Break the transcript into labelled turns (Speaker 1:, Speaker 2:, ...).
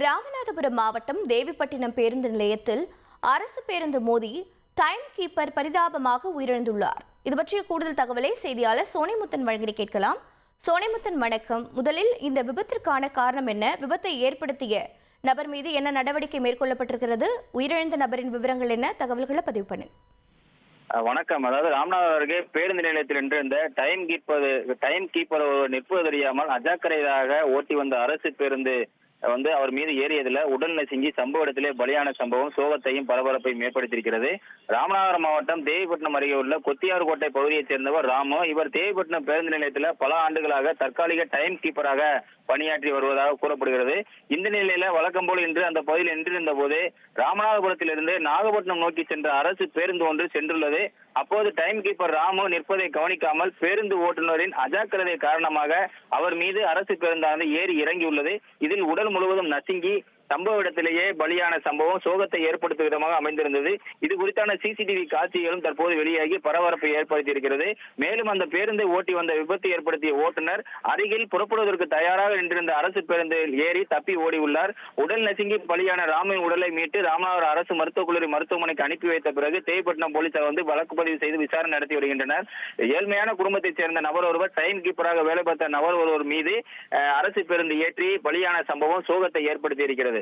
Speaker 1: ராமநாதபுரம் மாவட்டம் தேவிப்பட்டினம் பேருந்து நிலையத்தில் அரசு பேருந்து மோதி டைம் கீப்பர் பரிதாபமாக உயிரிழந்துள்ளார். இது பற்றிய கூடுதல் தகவலை செய்தியாளர் சோனிமுத்தன் வழங்கி கேட்கலாம். சோனிமுத்தன் வணக்கம். முதலில் இந்த விபத்திற்கான காரணம் என்ன? விபத்தை ஏற்படுத்திய நபர் மீது என்ன நடவடிக்கை மேற்கொள்ளப்பட்டிருக்கிறது? உயிரிழந்த நபரின் விவரங்கள் என்ன? தகவல்களை பதிவு பண்ணு.
Speaker 2: வணக்கம். அதாவது ராமநாதபுரம் அருகே பேருந்து நிலையத்தில் நின்றிருந்த டைம் கீப்பர் டைம் கீப்பர் நிற்பது தெரியாமல் அஜாக்கிரதையாக ஓட்டி வந்த அரசு பேருந்து வந்து அவர் மீது ஏறியதுல உடல் நசுங்கி சம்பவ இடத்திலே பலியான சம்பவம் சோகத்தையும் பரபரப்பையும் ஏற்படுத்தியிருக்கிறது. ராமநாதபுரம் மாவட்டம் தேவிப்பட்டினம் அருகே உள்ள கொத்தியார்கோட்டை பகுதியைச் சேர்ந்தவர் ராமு. இவர் தேவிப்பட்டினம் பேருந்து நிலையத்தில் பல ஆண்டுகளாக தற்காலிக டைம் கீப்பராக பணியாற்றி வருவதாக கூறப்படுகிறது. இந்த நிலையில வழக்கம் போல் இன்று அந்த பகுதியில் நின்றிருந்த போது ராமநாதபுரத்திலிருந்து நாகப்பட்டினம் நோக்கி சென்ற அரசு பேருந்து ஒன்று சென்றுள்ளது. அப்போது டைம் கீப்பர் ராமு நிற்பதை கவனிக்காமல் பேருந்து ஓட்டுநரின் அஜாக்கிரதை காரணமாக அவர் மீது அரசு பேருந்தானது ஏறி இறங்கியுள்ளது. இதில் உடல் முழுவதும் நசுங்கி சம்பவ இடத்திலேயே பலியான சம்பவம் சோகத்தை ஏற்படுத்தும் விதமாக அமைந்திருந்தது. இது குறித்தான சிசிடிவி காட்சிகளும் தற்போது வெளியாகி பரபரப்பை ஏற்படுத்தியிருக்கிறது. மேலும் அந்த பேருந்தை ஓட்டி வந்த விபத்து ஏற்படுத்திய ஓட்டுநர் அருகில் புறப்படுவதற்கு தயாராக நின்றிருந்த அரசு பேருந்தில் ஏறி தப்பி ஓடியுள்ளார் உடல் நசுங்கி பலியான ராமின் உடலை மீட்டு ராமநாதபுரம் அரசு மருத்துவக் கல்லூரி மருத்துவமனைக்கு அனுப்பி வைத்த பிறகு தேய்பட்டினம் போலீசார் வந்து வழக்கு பதிவு செய்து விசாரணை நடத்தி வருகின்றனர். ஏழ்மையான குடும்பத்தைச் சேர்ந்த நபர் ஒருவர் டைம் கீப்பராக வேலை பார்த்த நபர் ஒருவர் மீது அரசு பேருந்து ஏற்றி பலியான சம்பவம் சோகத்தை ஏற்படுத்தி இருக்கிறது